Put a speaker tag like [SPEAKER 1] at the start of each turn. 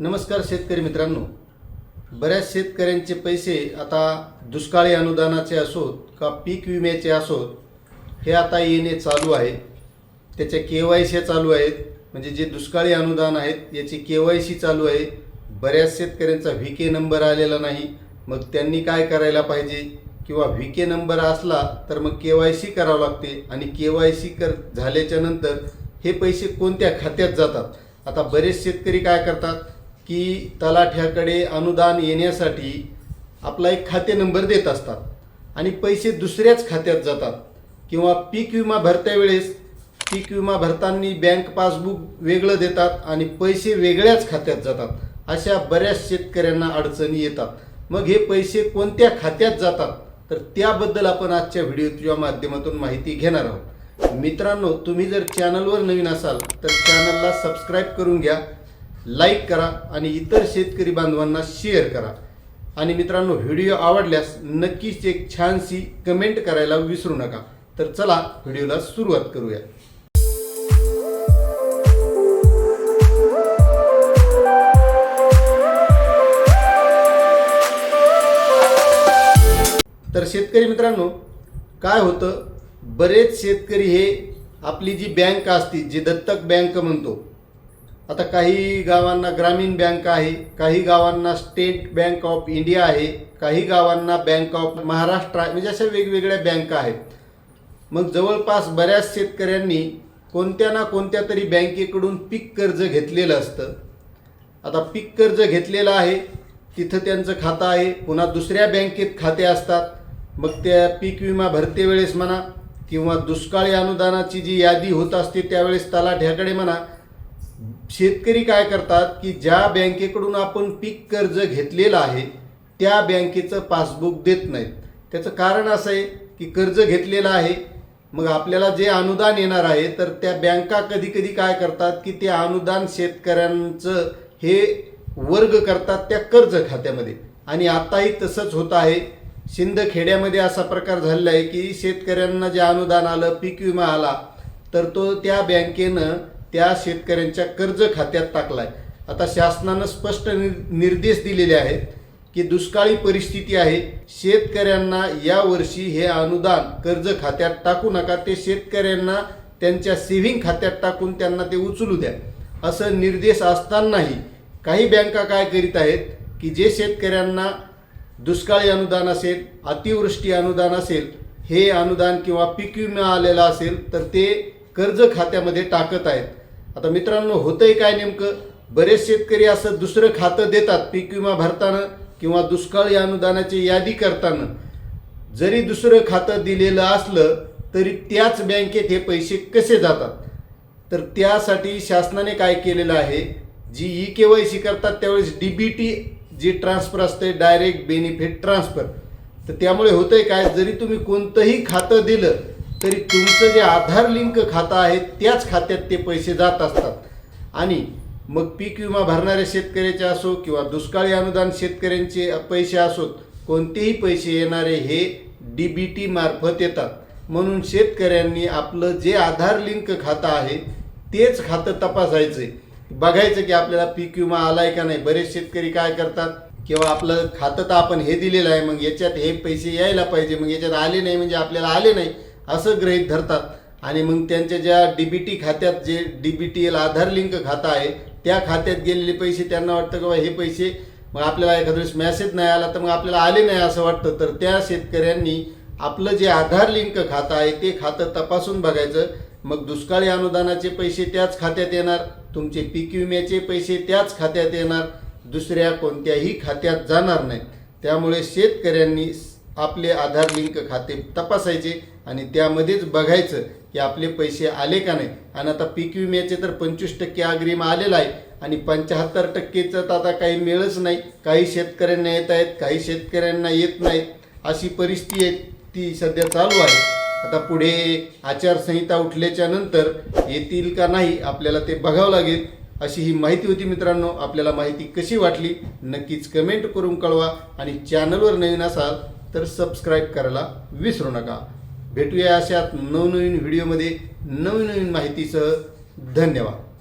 [SPEAKER 1] नमस्कार शेतकरी मित्रांनो. बऱ्याच शेतकऱ्यांचे पैसे आता दुष्काळी अनुदानाचे असोत का पीक विम्याचे असोत हे आता येणे चालू आहे. त्याच्या के वाय सी चालू आहेत. म्हणजे जे दुष्काळी अनुदान आहेत याची के वाय सी चालू आहे. बऱ्याच शेतकऱ्यांचा व्ही के नंबर आलेला नाही. मग त्यांनी काय करायला पाहिजे? किंवा व्ही के नंबर असला तर मग के वाय सी करावं लागते. आणि के वाय सी कर झाल्याच्यानंतर हे पैसे कोणत्या खात्यात जातात? आता बरेच शेतकरी काय करतात? की तलाठ्याकडे अनुदान येण्यासाठी आपला एक खाते नंबर देत असतात आणि पैसे दुसऱ्याच खात्यात जातात. किंवा पीक विमा भरत्या वेळेस पीक विमा भरताना बँक पासबुक वेगळं देतात आणि पैसे वेगळ्याच खात्यात जातात. अशा बऱ्याच शेतकऱ्यांना अडचणी येतात. मग हे पैसे कोणत्या खात्यात जातात? तर त्याबद्दल आपण आजच्या व्हिडिओच्या माध्यमातून माहिती घेणार आहोत. मित्रांनो तुम्ही जर चॅनलवर नवीन असाल तर चॅनलला सबस्क्राईब करून घ्या. लाईक करा आणि इतर शेतकरी बांधवांना शेअर करा. आणि मित्रांनो व्हिडिओ आवडल्यास नक्कीच एक छानशी कमेंट करायला विसरू नका. तर चला व्हिडिओला सुरुवात करूया. तर शेतकरी मित्रांनो काय होतं? बरेच शेतकरी हे आपली जी बँक असते जी दत्तक बँक म्हणतो आता काही गावांना ग्रामीण बँक आहे काही गावांना स्टेट बँक ऑफ इंडिया आहे काही गावांना बँक ऑफ महाराष्ट्र आहे म्हणजे अशा वेगवेगळ्या बँका आहेत. मग जवळपास बऱ्याच शेतकऱ्यांनी कोणत्या ना कोणत्या तरी बँकेकडून पीक कर्ज घेतलेलं असतं. आता पीक कर्ज घेतलेलं आहे तिथं त्यांचं खातं आहे पुन्हा दुसऱ्या बँकेत खाते असतात. मग त्या पीक विमा भरते वेळेस म्हणा किंवा दुष्काळी अनुदानाची जी यादी होत असते त्यावेळेस तलाठ्याकडे म्हणा शेतकरी काय करतात की ज्या बँकेकडून आपण पीक कर्ज घेतलेलं आहे त्या बँकेचं पासबुक देत नाहीत. त्याचं कारण असं आहे की कर्ज घेतलेलं आहे मग आपल्याला जे अनुदान येणार आहे तर त्या बँका कधी कधी काय करतात की ते अनुदान शेतकऱ्यांचं हे वर्ग करतात त्या कर्ज खात्यामध्ये. आणि आताही तसंच होत आहे. शिंदखेड्यामध्ये असा प्रकार झालेला आहे की शेतकऱ्यांना जे अनुदान आलं पीक विमा आला तर तो त्या बँकेनं त्या शेतकऱ्यांच्या कर्ज खात्यात टाकलाय. आता शासनानं स्पष्ट निर्देश दिलेले आहेत की दुष्काळी परिस्थिती आहे शेतकऱ्यांना यावर्षी हे अनुदान कर्ज खात्यात टाकू नका ते शेतकऱ्यांना त्यांच्या सेव्हिंग खात्यात टाकून त्यांना ते उचलू द्या. असं निर्देश असतानाही काही बँका काय करीत आहेत की जे शेतकऱ्यांना दुष्काळी अनुदान असेल अतिवृष्टी अनुदान असेल हे अनुदान किंवा पीक विमा आलेला असेल तर ते कर्ज खात्यामध्ये टाकत आहेत. आता मित्रांनो होतंय काय नेमकं? बरेच शेतकरी असं दुसरं खातं देतात पीक विमा भरताना किंवा दुष्काळी अनुदानाची यादी करताना. जरी दुसरं खातं दिलेलं असलं तरी त्याच बँकेत हे पैसे कसे जातात? तर त्यासाठी शासनाने काय केलेलं आहे? जी ई के वाय सी करतात त्यावेळेस डी बी टी जी ट्रान्सफर असते डायरेक्ट बेनिफिट ट्रान्सफर. तर त्यामुळे होतंय काय? जरी तुम्ही कोणतंही खातं दिलं तरी तुमचं जे आधार लिंक खातं आहे त्याच खात्यात ते पैसे जात असतात. आणि मग पीक विमा भरणाऱ्या शेतकऱ्याचे असो किंवा दुष्काळी अनुदान शेतकऱ्यांचे पैसे असोत कोणतेही पैसे येणारे हे डी बी टी मार्फत येतात. म्हणून शेतकऱ्यांनी आपलं जे आधार लिंक खातं आहे तेच खातं तपासायचं बघायचं की आपल्याला पीक विमा आलाय का नाही बरेच शेतकरी काय करतात? किंवा आपलं खातं तर आपण हे दिलेलं आहे मग याच्यात हे पैसे यायला पाहिजे मग याच्यात आले नाही म्हणजे आपल्याला आले नाही. असं गृहीत धरतात. आणि मग त्यांच्या ज्या डी बी टी खात्यात जे D B T L Aadhaar link खातं आहे त्या खात्यात गेलेले पैसे त्यांना वाटतं की बा हे पैसे मग आपल्याला एखाद्या वेळेस मॅसेज नाही आला तर मग आपल्याला आले नाही असं वाटतं. तर त्या शेतकऱ्यांनी आपलं जे आधार लिंक खातं आहे ते खातं तपासून बघायचं. मग दुष्काळी अनुदानाचे पैसे त्याच खात्यात येणार तुमचे पीक विम्याचे पैसे त्याच खात्यात येणार दुसऱ्या कोणत्याही खात्यात जाणार नाही त्यामुळे शेतकऱ्यांनी आपले आधार लिंक खाते तपासायचे आणि त्यामध्येच बघायचं की आपले पैसे आले का नाही. आणि आता पीक विम्याचे तर पंचवीस टक्के अग्रिम आलेलं आहे आणि पंच्याहत्तर टक्केचं तर आता काही मिळच नाही. काही शेतकऱ्यांना येत आहेत काही शेतकऱ्यांना येत नाही अशी परिस्थिती आहे ती सध्या चालू आहे. आता पुढे आचारसंहिता उठल्याच्या नंतर येतील का नाही आपल्याला ते बघावं लागेल. अशी ही माहिती होती मित्रांनो. आपल्याला माहिती कशी वाटली? नक्कीच कमेंट करून कळवा आणि चॅनलवर नवीन असाल तर सबस्क्राईब करायला विसरू नका. भेटूया अशात नवनवीन व्हिडिओमध्ये नवीन नवीन माहितीसह. धन्यवाद.